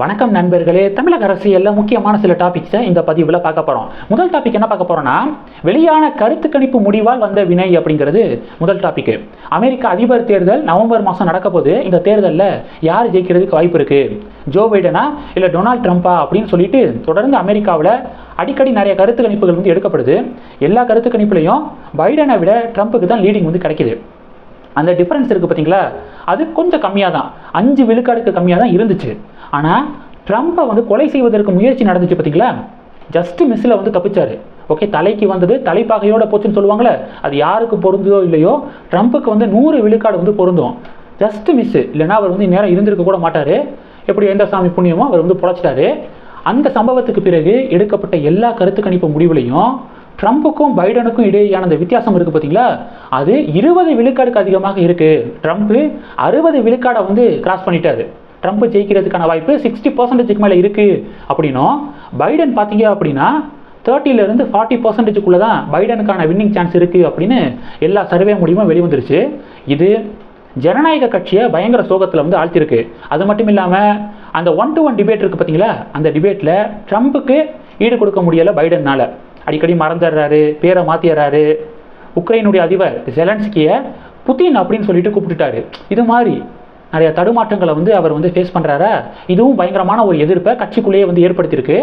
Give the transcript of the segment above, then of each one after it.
வணக்கம் நண்பர்களே. தமிழக அரசியலில் முக்கியமான சில டாபிக்ஸை இந்த பதிவில் பார்க்க போகிறோம் முதல் டாபிக் என்ன பார்க்க போகிறோம்னா வெளியான கருத்து கணிப்பு முடிவால் வந்த வினை அப்படிங்கிறது முதல் டாபிக் அமெரிக்க அதிபர் தேர்தல் நவம்பர் மாதம் நடக்க போது இந்த தேர்தலில் யார் ஜெயிக்கிறதுக்கு வாய்ப்பு இருக்குது ஜோ பைடனா இல்லை டொனால்ட் ட்ரம்ப்பா அப்படின்னு சொல்லிட்டு தொடர்ந்து அமெரிக்காவில் அடிக்கடி நிறைய கருத்து கணிப்புகள் வந்து எடுக்கப்படுது. எல்லா கருத்து கணிப்புலையும் பைடனை விட ட்ரம்ப்புக்கு தான் லீடிங் வந்து கிடைக்கிது. அந்த டிஃப்ரென்ஸ் இருக்குது பார்த்தீங்களா அது கொஞ்சம் கம்மியாக தான் அஞ்சு விழுக்காடுக்கு கம்மியாக தான் இருந்துச்சு. ஆனால் ட்ரம்ப்பை வந்து கொலை செய்வதற்கு முயற்சி நடந்துச்சு பார்த்தீங்களா ஜஸ்ட் மிஸ்ஸில் வந்து தப்பிச்சார். ஓகே தலைக்கு வந்தது தலைப்பாகையோட போச்சுன்னு சொல்லுவாங்களே அது யாருக்கு பொருந்ததோ இல்லையோ ட்ரம்ப்புக்கு வந்து நூறு விழுக்காடு வந்து பொருந்தும். ஜஸ்ட் மிஸ்ஸு இல்லைன்னா அவர் வந்து நேரம் இருந்திருக்க கூட மாட்டார். எப்படி எந்த சாமி புண்ணியமோ அவர் வந்து பொழைச்சிட்டாரு. அந்த சம்பவத்துக்கு பிறகு எடுக்கப்பட்ட எல்லா கருத்து கணிப்பு முடிவுலையும் ட்ரம்ப்புக்கும் பைடனுக்கும் இடையேயான அந்த வித்தியாசம் இருக்குது பார்த்தீங்களா அது இருபது விழுக்காடுக்கு அதிகமாக இருக்குது ட்ரம்ப்பு அறுபது விழுக்காடை வந்து கிராஸ் பண்ணிட்டாரு. ட்ரம்ப் ஜெயிக்கிறதுக்கான வாய்ப்பு சிக்ஸ்டி பர்சன்டேஜுக்கு மேலே இருக்குது அப்படின்னும் பைடன் பார்த்தீங்க அப்படின்னா தேர்ட்டிலேருந்து ஃபார்ட்டி பர்சன்டேஜுக்குள்ளே தான் பைடனுக்கான வின்னிங் சான்ஸ் இருக்குது அப்படின்னு எல்லா சர்வே முடிவும் வெளிவந்துருச்சு. இது ஜனநாயக கட்சியை பயங்கர சோகத்தில் வந்து ஆழ்த்திருக்கு அது மட்டும் இல்லாமல் அந்த ஒன் டு ஒன் டிபேட் இருக்குது பார்த்தீங்களா? அந்த டிபேட்டில் ட்ரம்ப்புக்கு ஈடு கொடுக்க முடியலை பைடனால் அடிக்கடி மறந்துடுறாரு பேரை மாற்றிடுறாரு உக்ரைனுடைய அதிபர் ஜெலன்ஸ்கியை புதின் அப்படின்னு சொல்லிட்டு கூப்பிட்டுட்டாரு. இது மாதிரி நிறைய தடுமாற்றங்களை வந்து அவர் வந்து ஃபேஸ் பண்ணுறாரா இதுவும் பயங்கரமான ஒரு எதிர்ப்பை கட்சிக்குள்ளேயே வந்து ஏற்படுத்தியிருக்கு.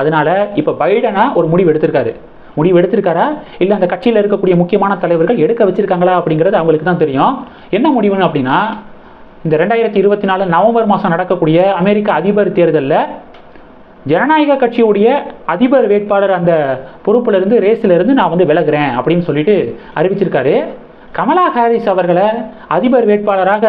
அதனால இப்போ பைடனா ஒரு முடிவு எடுத்திருக்காரு. முடிவு எடுத்திருக்காரா? இல்லை அந்த கட்சியில் இருக்கக்கூடிய முக்கியமான தலைவர்கள் எடுக்க வச்சிருக்காங்களா அப்படிங்கிறது அவங்களுக்கு தான் தெரியும். என்ன முடிவுன்னு அப்படின்னா இந்த ரெண்டாயிரத்தி இருபத்தி நாலு நவம்பர் மாதம் நடக்கக்கூடிய அமெரிக்க அதிபர் தேர்தலில் ஜனநாயக கட்சியுடைய அதிபர் வேட்பாளர் அந்த பொறுப்புலேருந்து ரேஸிலிருந்து நான் வந்து விலகுறேன் அப்படின்னு சொல்லிட்டு அறிவிச்சிருக்காரு. கமலா ஹாரிஸ் அவர்களை அதிபர் வேட்பாளராக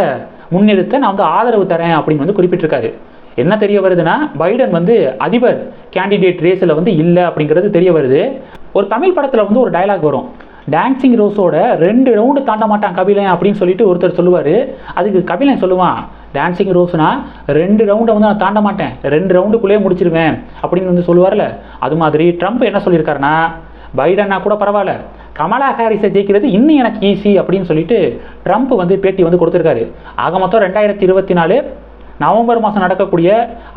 முன்னிறுத்த நான் வந்து ஆதரவு தரேன் அப்படின்னு வந்து குறிப்பிட்டிருக்காரு. என்ன தெரிய வருதுன்னா பைடன் வந்து அதிபர் கேண்டிடேட் ரேஸில் வந்து இல்லை அப்படிங்கிறது தெரிய வருது. ஒரு தமிழ் படத்தில் வந்து ஒரு டயலாக் வரும். டான்சிங் ரோஸோட ரெண்டு ரவுண்டு தாண்ட மாட்டான் கபிலன் அப்படின்னு சொல்லிட்டு ஒருத்தர் சொல்லுவார். அதுக்கு கபிலன் சொல்லுவான் டான்சிங் ரோஸ்னா ரெண்டு ரவுண்டை வந்து நான் தாண்ட மாட்டேன். ரெண்டு ரவுண்டுக்குள்ளேயே முடிச்சிருவேன். அப்படின்னு வந்து சொல்லுவார்ல. அது மாதிரி ட்ரம்ப் என்ன சொல்லியிருக்காருன்னா பைடன்னா கூட பரவாயில்ல. கமலா ஹாரிஸை ஜெயிக்கிறது இன்னும் எனக்கு ஈஸி அப்படின்னு சொல்லிட்டு ட்ரம்ப் வந்து பேட்டி வந்து கொடுத்துருக்காரு. ஆக மொத்தம் ரெண்டாயிரத்தி இருபத்தி நாலு நவம்பர் மாதம் நடக்கக்கூடிய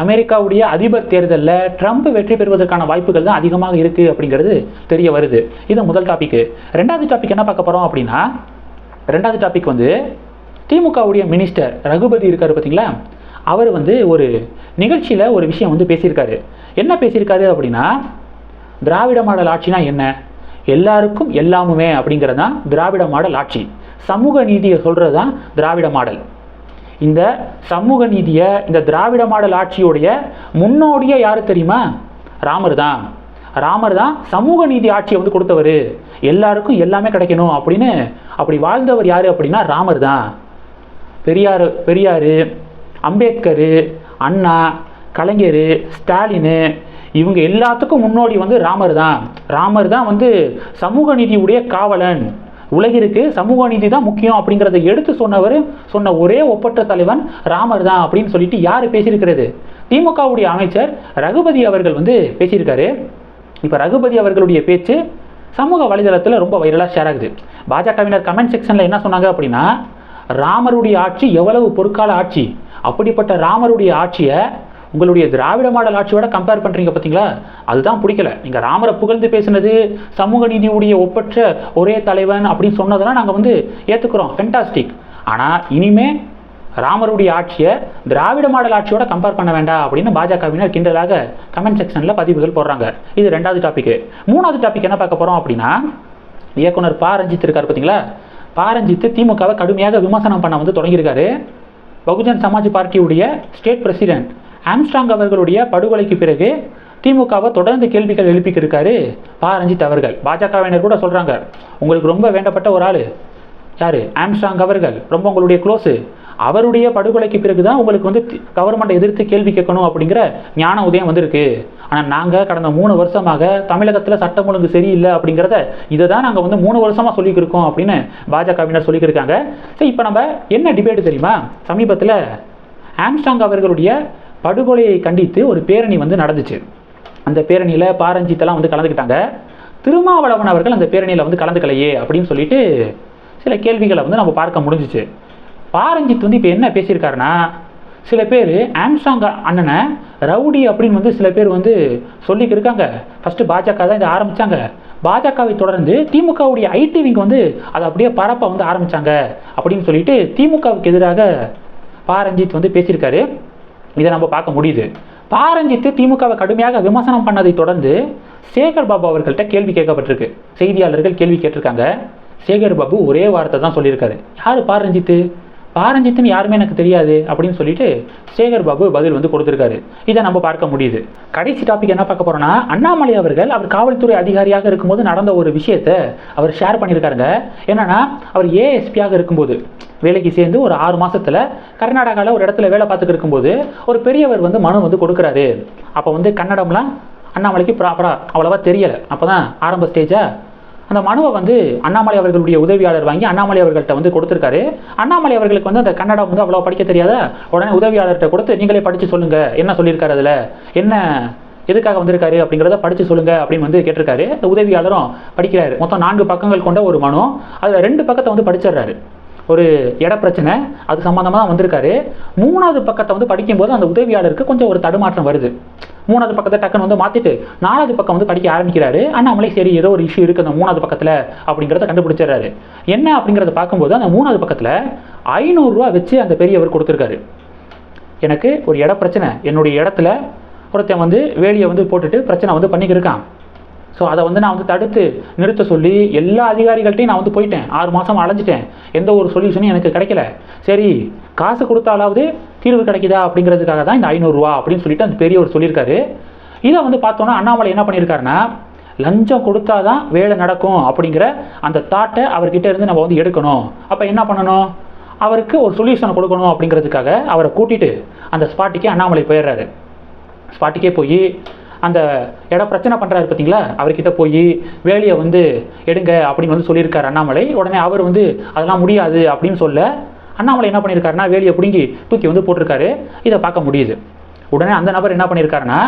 அமெரிக்காவுடைய அதிபர் தேர்தலில் ட்ரம்ப் வெற்றி பெறுவதற்கான வாய்ப்புகள் தான் அதிகமாக இருக்குது அப்படிங்கிறது தெரிய வருது. இது முதல் டாபிக் ரெண்டாவது டாபிக் என்ன பார்க்க போகிறோம் அப்படின்னா ரெண்டாவது டாபிக் வந்து திமுகவுடைய மினிஸ்டர் ரகுபதி இருக்கார் பார்த்தீங்களா? அவர் வந்து ஒரு நிகழ்ச்சியில் ஒரு விஷயம் வந்து பேசியிருக்காரு. என்ன பேசியிருக்காரு அப்படின்னா திராவிட மாடல் ஆட்சினா என்ன? எல்லாருக்கும் எல்லாமுமே அப்படிங்கிறது தான் திராவிட மாடல் ஆட்சி. சமூக நீதியை சொல்கிறது தான் திராவிட மாடல். இந்த சமூக நீதியை இந்த திராவிட மாடல் ஆட்சியுடைய முன்னோடியே யார் தெரியுமா? ராமர் தான் ராமர் தான் சமூக நீதி ஆட்சியை வந்து கொடுத்தவர். எல்லாருக்கும் எல்லாமே கிடைக்கணும் அப்படின்னு அப்படி வாழ்ந்தவர் யார் அப்படின்னா ராமர் தான் பெரியார் பெரியார் அம்பேத்கர் அண்ணா கலைஞர் ஸ்டாலின் இவங்க எல்லாத்துக்கும் முன்னோடி வந்து ராமர் தான். ராமர் தான் வந்து சமூக நீதியுடைய காவலன். உலகிற்கு சமூக நீதி தான் முக்கியம் அப்படிங்கிறத எடுத்து சொன்னவர் சொன்ன ஒரே ஒப்பற்ற தலைவன் ராமர் தான் அப்படின்னு சொல்லிட்டு யார் பேசியிருக்கிறது? திமுகவுடைய அமைச்சர் ரகுபதி அவர்கள் வந்து பேசியிருக்காரு. இப்போ ரகுபதி அவர்களுடைய பேச்சு சமூக வலைதளத்தில் ரொம்ப வைரலாக ஷேர் ஆகுது. பாஜகவினர் கமெண்ட் செக்ஷனில் என்ன சொன்னாங்க அப்படின்னா ராமருடைய ஆட்சி எவ்வளவு பொற்கால ஆட்சி? அப்படிப்பட்ட ராமருடைய ஆட்சியை உங்களுடைய திராவிட மாடல் ஆட்சியோட கம்பேர் பண்ணுறீங்க பார்த்தீங்களா அதுதான் பிடிக்கல. நீங்கள் ராமரை புகழ்ந்து பேசுனது சமூக நீதியுடைய ஒப்பற்ற ஒரே தலைவன் அப்படின்னு சொன்னதெல்லாம் நாங்கள் வந்து ஏற்றுக்கிறோம் ஃபென்டாஸ்டிக் ஆனால் இனிமே ராமருடைய ஆட்சியை திராவிட மாடல் ஆட்சியோட கம்பேர் பண்ண வேண்டாம் அப்படின்னு பாஜகவினர் கிண்டலாக கமெண்ட் செக்ஷனில் பதிவுகள் போடுறாங்க. இது ரெண்டாவது டாபிக் மூணாவது டாபிக் என்ன பார்க்க போகிறோம் அப்படின்னா இயக்குனர் பா. ரஞ்சித் இருக்கார் பார்த்தீங்களா பாரஞ்சித்து திமுகவை கடுமையாக விமர்சனம் பண்ண வந்து தொடங்கியிருக்காரு. பகுஜன் சமாஜ் பார்ட்டியுடைய ஸ்டேட் பிரசிடென்ட் ஆம்ஸ்ட்ராங் அவர்களுடைய படுகொலைக்கு பிறகு திமுகவை தொடர்ந்து கேள்விகள் எழுப்பிக்கிருக்காரு பா. ரஞ்சித் அவர்கள். பாஜகவினர் கூட சொல்கிறாங்க உங்களுக்கு ரொம்ப வேண்டப்பட்ட ஒரு ஆள். யார்? ஆம்ஸ்ட்ராங் அவர்கள். ரொம்ப உங்களுடைய க்ளோஸு அவருடைய படுகொலைக்கு பிறகு தான் உங்களுக்கு வந்து கவர்மெண்ட்டை எதிர்த்து கேள்வி கேட்கணும் அப்படிங்கிற ஞான உதயம் வந்திருக்கு. ஆனால் நாங்கள் கடந்த மூணு வருஷமாக தமிழகத்தில் சட்டம் ஒழுங்கு சரியில்லை அப்படிங்கிறத இதை தான் நாங்கள் வந்து மூணு வருஷமாக சொல்லிக்கிருக்கோம் அப்படின்னு பாஜகவினர் சொல்லிக்கிருக்காங்க. சரி இப்போ நம்ம என்ன டிபேட் தெரியுமா? சமீபத்தில் ஆம்ஸ்டாங் அவர்களுடைய படுகொலையை கண்டித்து ஒரு பேரணி வந்து நடந்துச்சு. அந்த பேரணியில் பாரஞ்சித்தெல்லாம் வந்து கலந்துக்கிட்டாங்க. திருமாவளவன் அவர்கள் அந்த பேரணியில் வந்து கலந்துக்கலையே அப்படின்னு சொல்லிட்டு சில கேள்விகளை வந்து நம்ம பார்க்க முடிஞ்சிச்சு. பாரஞ்சித் வந்து இப்போ என்ன பேசியிருக்காருன்னா சில பேர் ஆம்சாங் அண்ணனை ரவுடி அப்படின்னு வந்து சில பேர் வந்து சொல்லிக்கிட்டு இருக்காங்க. ஃபஸ்ட்டு பாஜக தான் இதை ஆரம்பித்தாங்க பாஜகவை தொடர்ந்து திமுகவுடைய ஐடி விங் வந்து அதை அப்படியே பரப்ப வந்து ஆரம்பித்தாங்க அப்படின்னு சொல்லிட்டு திமுகவுக்கு எதிராக பாரஞ்சித் வந்து பேசியிருக்காரு. இதை நம்ம பார்க்க முடியுது. பாரஞ்சித்து திமுகவை கடுமையாக விமர்சனம் பண்ணதை தொடர்ந்து சேகர் பாபு அவர்கள்ட்ட கேள்வி கேட்கப்பட்டிருக்கு. செய்தியாளர்கள் கேள்வி கேட்டிருக்காங்க. சேகர் பாபு ஒரே வார்த்தை தான் சொல்லியிருக்காரு. யார் பாரஞ்சித்து? பாரஞ்சித்துன்னு யாருமே எனக்கு தெரியாது அப்படின்னு சொல்லிட்டு சேகர் பாபு பதில் வந்து கொடுத்துருக்காரு. இதை நம்ம பார்க்க முடியுது. கடைசி டாபிக் என்ன பார்க்க போறோம்னா அண்ணாமலை அவர்கள் அவர் காவல்துறை அதிகாரியாக இருக்கும்போது நடந்த ஒரு விஷயத்தை அவர் ஷேர் பண்ணியிருக்காருங்க. என்னன்னா அவர் ஏஎஸ்பியாக இருக்கும்போது வேலைக்கு சேர்ந்து ஒரு ஆறு மாசத்துல கர்நாடகாவில் ஒரு இடத்துல வேலை பார்த்துட்டு இருக்கும்போது ஒரு பெரியவர் வந்து மனு வந்து கொடுக்குறாரு. அப்போ வந்து கன்னடம்லாம் அண்ணாமலைக்கு ப்ராப்பராக அவ்வளோவா தெரியலை. அப்போ தான் ஆரம்ப ஸ்டேஜாக அந்த மனுவை வந்து அண்ணாமலை அவர்களுடைய உதவியாளர் வாங்கி அண்ணாமலை அவர்கள்ட்ட வந்து கொடுத்துருக்காரு. அண்ணாமலை அவர்களுக்கு வந்து அந்த கன்னடம் வந்து அவ்வளோ படிக்க தெரியாத உடனே உதவியாளர்கிட்ட கொடுத்து நீங்களே படித்து சொல்லுங்கள் என்ன சொல்லியிருக்காரு அதில்? என்ன எதுக்காக வந்திருக்காரு? அப்படிங்கிறத படித்து சொல்லுங்கள் அப்படின்னு வந்து கேட்டிருக்காரு. அந்த உதவியாளரும் படிக்கிறாரு. மொத்தம் நான்கு பக்கங்கள் கொண்ட ஒரு மனு. அதில் ரெண்டு பக்கத்தை வந்து படிச்சிடுறாரு. ஒரு இட பிரச்சனை. அது சம்மந்தமாக தான் வந்திருக்காரு. மூணாவது பக்கத்தை வந்து படிக்கும்போது அந்த உதவியாளருக்கு கொஞ்சம் ஒரு தடுமாற்றம் வருது. மூணாவது பக்கத்தை டக்குன்னு வந்து மாற்றிட்டு நாலாவது பக்கம் வந்து படிக்க ஆரம்பிக்கிறாரு. அண்ணாமலை சரி ஏதோ ஒரு இஷ்யூ இருக்குது அந்த மூணாவது பக்கத்தில் அப்படிங்கிறத கண்டுபிடிச்சிடுறாரு. என்ன அப்படிங்கிறத பார்க்கும்போது அந்த மூணாவது பக்கத்தில் ஐநூறுரூவா வச்சு அந்த பெரியவர் கொடுத்துருக்காரு. எனக்கு ஒரு இட பிரச்சனை. என்னுடைய இடத்துல ஒருத்தன் வந்து வேலியை வந்து போட்டுட்டு பிரச்சனை வந்து பண்ணிக்கிருக்கான் ஸோ அதை வந்து நான் வந்து தடுத்து நிறுத்த சொல்லி எல்லா அதிகாரிகள்ட்டையும் நான் வந்து போயிட்டேன். ஆறு மாதம் அலைஞ்சிட்டேன். எந்த ஒரு சொல்யூஷனும் எனக்கு கிடைக்கல. சரி காசு கொடுத்தாலாவது தீர்வு கிடைக்குதா அப்படிங்கிறதுக்காக தான் இந்த ஐநூறுரூவா அப்படின்னு சொல்லிட்டு அந்த பெரியவர் சொல்லியிருக்காரு. இதை வந்து பார்த்தோன்னா அண்ணாமலை என்ன பண்ணியிருக்காருன்னா லஞ்சம் கொடுத்தா தான் வேலை நடக்கும் அப்படிங்கிற அந்த தாட்டை அவர்கிட்ட இருந்து நம்ம வந்து எடுக்கணும். அப்போ என்ன பண்ணணும்? அவருக்கு ஒரு சொல்யூஷனை கொடுக்கணும் அப்படிங்கிறதுக்காக அவரை கூட்டிட்டு அந்த ஸ்பாட்டுக்கே அண்ணாமலை போயிடுறாரு. ஸ்பாட்டுக்கே போய் அந்த இடம் பிரச்சனை பண்ணுறாரு பார்த்தீங்களா அவர்கிட்ட போய் வேலையை வந்து எடுங்க அப்படின்னு வந்து சொல்லியிருக்காரு அண்ணாமலை. உடனே அவர் வந்து அதெல்லாம் முடியாது அப்படின்னு சொல்ல அண்ணாமலை என்ன பண்ணியிருக்காருன்னா வேலையை பிடுங்கி தூக்கி வந்து போட்டிருக்காரு. இதை பார்க்க முடியுது. உடனே அந்த நபர் என்ன பண்ணியிருக்காருன்னா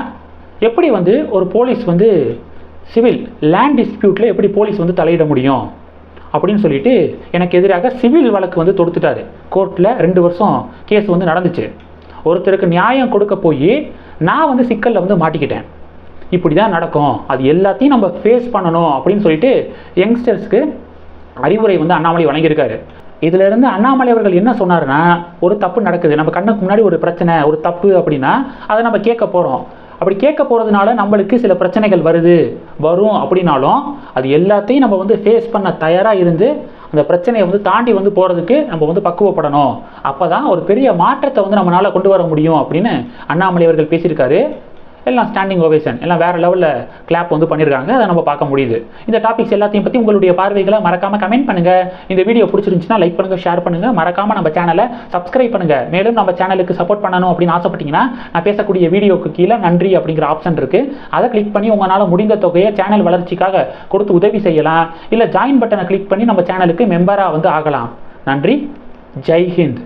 எப்படி வந்து ஒரு போலீஸ் வந்து சிவில் லேண்ட் டிஸ்பியூட்டில் எப்படி போலீஸ் வந்து தலையிட முடியும்? அப்படின்னு சொல்லிட்டு எனக்கு எதிராக சிவில் வழக்கு வந்து தொடுத்துட்டாரு. கோர்ட்டில் ரெண்டு வருஷம் கேஸ் வந்து நடந்துச்சு. ஒருத்தருக்கு நியாயம் கொடுக்க போய் நான் வந்து சிக்கலில் வந்து மாட்டிக்கிட்டேன். இப்படி தான் நடக்கும். அது எல்லாத்தையும் நம்ம ஃபேஸ் பண்ணணும் அப்படின்னு சொல்லிட்டு யங்ஸ்டர்ஸ்க்கு அறிவுரை வந்து அண்ணாமலை வழங்கியிருக்காரு. இதிலிருந்து அண்ணாமலை அவர்கள் என்ன சொன்னாருன்னா ஒரு தப்பு நடக்குது. நம்ம கண்ணுக்கு முன்னாடி ஒரு பிரச்சனை ஒரு தப்பு அப்படின்னா அதை நம்ம கேட்க போகிறோம் அப்படி கேட்க போகிறதுனால நம்மளுக்கு சில பிரச்சனைகள் வருது. வரும் அப்படின்னாலும் அது எல்லாத்தையும் நம்ம வந்து ஃபேஸ் பண்ண தயாராக இருந்து அந்த பிரச்சனையை வந்து தாண்டி வந்து போகிறதுக்கு நம்ம வந்து பக்குவப்படணும். அப்போ தான் ஒரு பெரிய மாற்றத்தை வந்து நம்மளால் கொண்டு வர முடியும் அப்படின்னு அண்ணாமலை அவர்கள் பேசியிருக்காரு. எல்லாம் ஸ்டாண்டிங் ஓவேஷன் எல்லாம் வேறு லெவலில் கிளாப் வந்து பண்ணியிருக்காங்க அதை நம்ம பார்க்க முடியுது. இந்த டாபிக்ஸ் எல்லாத்தையும் பற்றி உங்களுடைய பார்வைகளை மறக்காமல் கமெண்ட் பண்ணுங்கள் இந்த வீடியோ பிடிச்சிருந்துச்சுன்னா லைக் பண்ணுங்கள் ஷேர் பண்ணுங்கள் மறக்காமல் நம்ம சேனலை சப்ஸ்கிரைப் பண்ணுங்கள் மேலும் நம்ம சேனலுக்கு சப்போர்ட் பண்ணணும் அப்படின்னு ஆசைப்பட்டீங்கன்னா நான் பேசக்கூடிய வீடியோக்கு கீழே நன்றி அப்படிங்கிற ஆப்ஷன் இருக்குது அதை கிளிக் பண்ணி உங்களால் முடிந்த தொகையை சேனல் வளர்ச்சிக்காக கொடுத்து உதவி செய்யலாம். இல்லை ஜாயின் பட்டனை கிளிக் பண்ணி நம்ம சேனலுக்கு மெம்பராக வந்து ஆகலாம். நன்றி. ஜெய்ஹிந்த்